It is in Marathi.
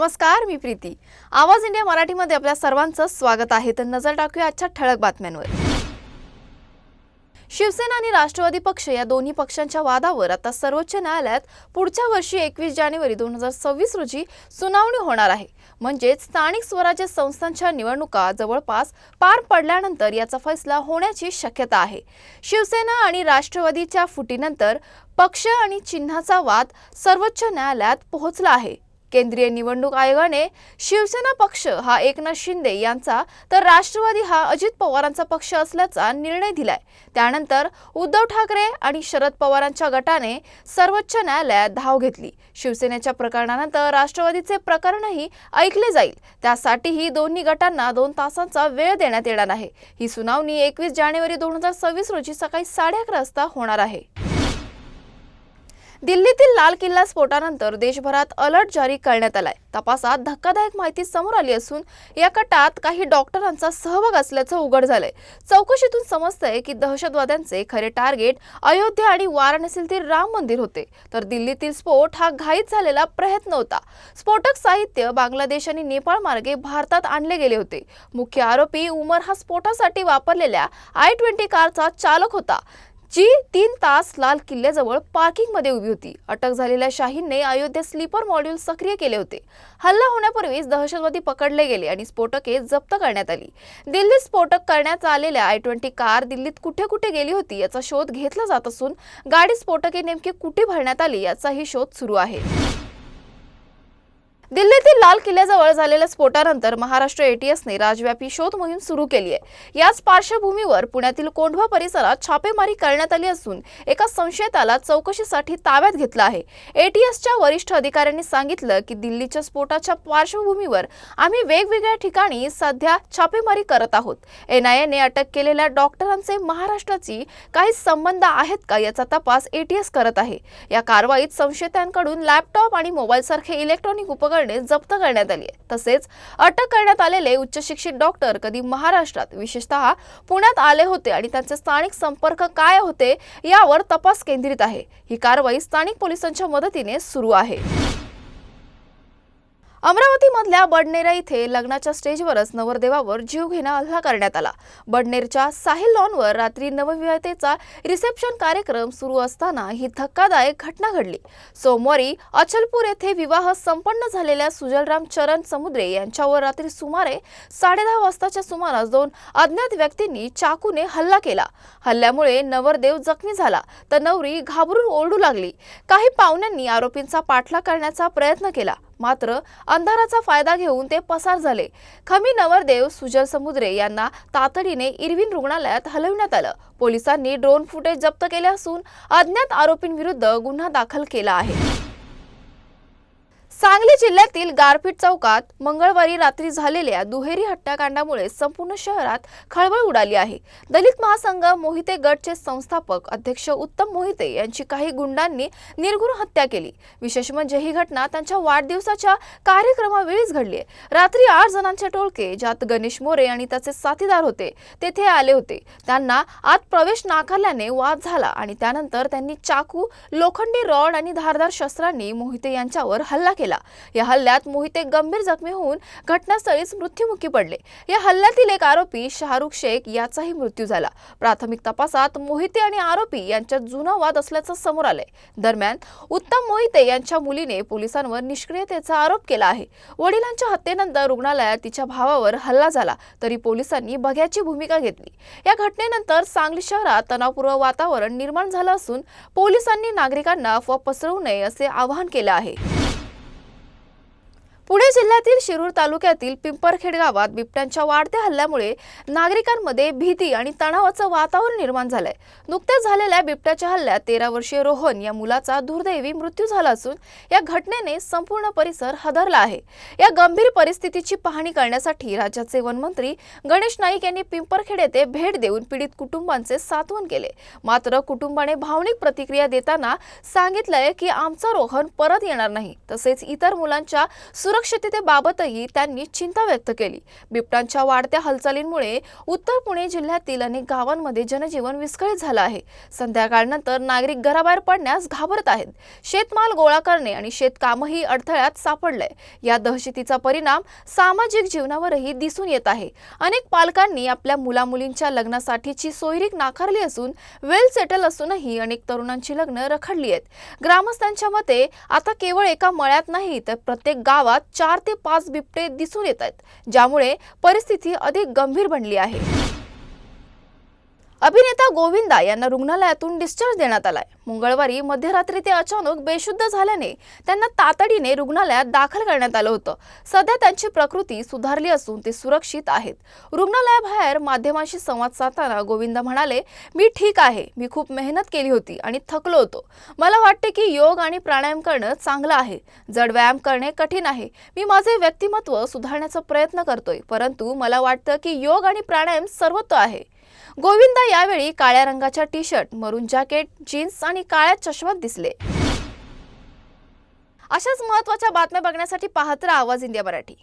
नमस्कार मी प्रीती. आवाज इंडिया मराठीमध्ये आपल्या सर्वांचं स्वागत आहे. तर नजर टाकूया आजच्या ठळक बातम्यांवर. शिवसेना आणि राष्ट्रवादी पक्ष या दोन्ही पक्षांच्या वादावर आता सर्वोच्च न्यायालयात पुढच्या वर्षी एकवीस जानेवारी दोन हजार सव्वीस रोजी सुनावणी होणार आहे. म्हणजेच स्थानिक स्वराज्य संस्थांच्या निवडणुका जवळपास पार पडल्यानंतर याचा फैसला होण्याची शक्यता आहे. शिवसेना आणि राष्ट्रवादीच्या फुटीनंतर पक्ष आणि चिन्हाचा वाद सर्वोच्च न्यायालयात पोहोचला आहे. केंद्रीय निवडणूक आयोगाने शिवसेना पक्ष हा एकनाथ शिंदे यांचा तर राष्ट्रवादी हा अजित पवारांचा पक्ष असल्याचा निर्णय दिलाय. त्यानंतर उद्धव ठाकरे आणि शरद पवारांच्या गटाने सर्वोच्च न्यायालयात धाव घेतली. शिवसेनेच्या प्रकरणानंतर राष्ट्रवादीचे प्रकरणही ऐकले जाईल. त्यासाठीही दोन्ही गटांना दोन तासांचा वेळ देण्यात येणार आहे. ही सुनावणी एकवीस जानेवारी दोन हजार सव्वीस रोजी सकाळी साडे अकरा वाजता होणार आहे. दिल्लीतील लाल किल्ला स्फोटानंतर देशभरात अलर्ट जारी करण्यात आलाय. तपासात धक्कादायक माहिती समोर आली असून या कटात काही डॉक्टरांचा सहभाग असल्याचं उघड झालंय. चौकशीतून समजतंय की दहशतवाद्यांचे खरे टार्गेट अयोध्या आणि वाराणसीतील राम मंदिर होते. तर दिल्लीतील स्फोट हा घाईत झालेला प्रयत्न होता. स्फोटक साहित्य बांगलादेश आणि नेपाळ मार्गे भारतात आणले गेले होते. मुख्य आरोपी उमर हा स्फोटासाठी वापरलेल्या आय ट्वेंटी कारचा चालक होता. जी तीन तास लाल किल्ल्याजवळ पार्किंगमध्ये उभी होती. अटक झालेल्या शाहीनने अयोध्या स्लीपर मॉड्यूल सक्रिय केले होते. हल्ला होण्यापूर्वीच दहशतवादी पकडले गेले आणि स्फोटके जप्त करण्यात आली. दिल्लीत स्फोटक करण्यात आलेल्या आय ट्वेंटी कार दिल्लीत कुठे कुठे गेली होती याचा शोध घेतला जात असून गाडी स्फोटके नेमकी कुठे भरण्यात आली याचाही शोध सुरू आहे. दिल्लीतील लाल किल्ल्याजवळ झालेल्या स्फोटानंतर महाराष्ट्र एटीएसने राजव्यापी शोध मोहीम सुरू केली आहे. याच पार्श्वभूमीवर पुण्यातील कोंढवा परिसरात छापेमारी करण्यात आली असून एका संशयिताला चौकशीसाठी ताब्यात घेतलं आहे. एटीएसच्या वरिष्ठ अधिकाऱ्यांनी सांगितलं की दिल्लीच्या स्फोटाच्या पार्श्वभूमीवर आम्ही वेगवेगळ्या ठिकाणी सध्या छापेमारी करत आहोत. एनआयएने अटक केलेल्या डॉक्टरांचे महाराष्ट्राची काही संबंध आहेत का याचा तपास एटीएस करत आहे. या कारवाईत संशयितांकडून लॅपटॉप आणि मोबाईलसारखे इलेक्ट्रॉनिक उपकरण जप्त करण्यात आली आहे. तसेच अटक करण्यात आलेले उच्च शिक्षित डॉक्टर कधी महाराष्ट्रात विशेषतः पुण्यात आले होते आणि त्यांचे स्थानिक संपर्क काय होते यावर तपास केंद्रित आहे. ही कारवाई स्थानिक पोलिसांच्या मदतीने सुरू आहे. अमरावतीमधल्या बडनेरा इथे लग्नाच्या स्टेजवरच नवरदेवावर जीवघेणा हल्ला करण्यात आला. बडनेरच्या साहिल लॉनवर रात्री नवविवाहितेचा रिसेप्शन कार्यक्रम सुरू असताना ही धक्कादायक घटना घडली. सोमवारी अचलपूर येथे विवाह संपन्न झालेल्या सुजलराम चरण समुद्रे यांच्यावर रात्री सुमारे साडेदहा वाजताच्या सुमारास दोन अज्ञात व्यक्तींनी चाकूने हल्ला केला. हल्ल्यामुळे नवरदेव जखमी झाला तर नवरी घाबरून ओरडू लागली. काही पाहुण्यांनी आरोपींचा पाठलाग करण्याचा प्रयत्न केला. मात्र अंधाराचा फायदा घेऊन ते पसार झाले. खमी नवरदेव सुजल समुद्रे यांना तातडीने इरविन रुग्णालयात हलविण्यात आलं. पोलिसांनी ड्रोन फुटेज जप्त केले असून अज्ञात आरोपींविरुद्ध गुन्हा दाखल केला आहे. सांगली जिल्ह्यातील गारपीट चौकात मंगळवारी रात्री झालेल्या दुहेरी हत्याकांडामुळे संपूर्ण शहरात खळबळ उडाली आहे. दलित महासंघ मोहिते गटचे संस्थापक अध्यक्ष उत्तम मोहिते यांची काही गुंडांनी निर्घुण हत्या केली. विशेष म्हणजे ही घटना त्यांच्या वाढदिवसाच्या कार्यक्रमावेळीच घडली आहे. रात्री आठ जणांचे टोळके ज्यात गणेश मोरे आणि त्याचे साथीदार होते तेथे आले होते. त्यांना आत प्रवेश नाकारल्याने वाद झाला आणि त्यानंतर त्यांनी चाकू लोखंडी रॉड आणि धारदार शस्त्रांनी मोहिते यांच्यावर हल्ला केला. या हल्ल्यात मोहिते गंभीर जखमी होऊन घटनास्थळीच मृत्युमुखी पडले. या हल्ल्यातील एक आरोपी शाहरुख शेख याचाही मृत्यू झाला. प्राथमिक तपासात मोहिते आणि आरोपी यांच्यात जुना वाद असल्याचं समोर आलंय. दरम्यान उत्तम मोहिते यांच्या मुलीने पोलिसांवर निष्क्रियतेचा आरोप केला आहे. वडिलांच्या हत्येनंतर रुग्णालयात तिच्या भावावर हल्ला झाला तरी पोलिसांनी बघ्याची भूमिका घेतली. या घटनेनंतर सांगली शहरात तणावपूर्व वातावरण निर्माण झालं असून पोलिसांनी नागरिकांना अफवा पसरवू नये असे आवाहन केलं आहे. पुणे जिल्ह्यातील शिरूर तालुक्यातील पिंपरखेड गावात बिबट्यांच्या वाढत्या हल्ल्यामुळे नागरिकांमध्ये भीती आणि तणावाचं वातावरण निर्माण झालंय. नुकत्याच झालेल्या बिबट्याच्या हल्ल्यात तेरा वर्षीय रोहन या मुलाचा दुर्दैवी मृत्यू झाला असून या घटनेने संपूर्ण परिसर हादरला आहे. या गंभीर परिस्थितीची पाहणी करण्यासाठी राज्याचे वनमंत्री गणेश नाईक यांनी पिंपरखेड येथे भेट देऊन पीडित कुटुंबांचे सांत्वन केले. मात्र कुटुंबाने भावनिक प्रतिक्रिया देताना सांगितलंय की आमचा रोहन परत येणार नाही. तसेच इतर मुलांच्या सुरक्षा सुरक्षिततेबाबतही त्यांनी चिंता व्यक्त केली. बिबटांच्या वाढत्या हालचालींमुळे उत्तर पुणे जिल्ह्यातील अनेक गावांमध्ये जनजीवन विस्कळीत झालं आहे. संध्याकाळनंतर नागरिक घराबाहेर पडण्यास घाबरत आहेत. शेतमाल गोळा करणे आणि शेतकामही अडथळ्यात सापडलंय. या दहशतीचा परिणाम सामाजिक जीवनावरही दिसून येत आहे. अनेक पालकांनी आपल्या मुलामुलींच्या लग्नासाठीची सोयरीक नाकारली असून वेल सेटल असूनही अनेक तरुणांची लग्न रखडली आहेत. ग्रामस्थांच्या मते आता केवळ एका मळ्यात नाही तर प्रत्येक गावात चार ते पाच बिबटे दिसून येत आहेत ज्यामुळे परिस्थिती अधिक गंभीर बनली आहे. अभिनेता गोविंदा यांना रुग्णालयातून डिस्चार्ज देण्यात आलाय. मंगळवारी मध्यरात्री ते अचानक बेशुद्ध झाल्याने त्यांना तातडीने रुग्णालयात दाखल करण्यात आलं होतं. सध्या त्यांची प्रकृती सुधारली असून ते सुरक्षित आहेत. रुग्णालयाबाहेर माध्यमांशी संवाद साधताना गोविंदा म्हणाले मी ठीक आहे. मी खूप मेहनत केली होती आणि थकलो होतो. मला वाटते की योग आणि प्राणायाम करणं चांगलं आहे. जड व्यायाम करणे कठीण आहे. मी माझे व्यक्तिमत्व सुधारण्याचा प्रयत्न करतोय. परंतु मला वाटतं की योग आणि प्राणायाम सर्वत्र आहे. गोविंदा यावेळी काळ्या रंगाच्या T shirt maroon jacket jeans आणि काळ्या चष्म्यात दिसले. अशाच महत्त्वाच्या बातम्या बघण्यासाठी पाहत आवाज इंडिया मराठी.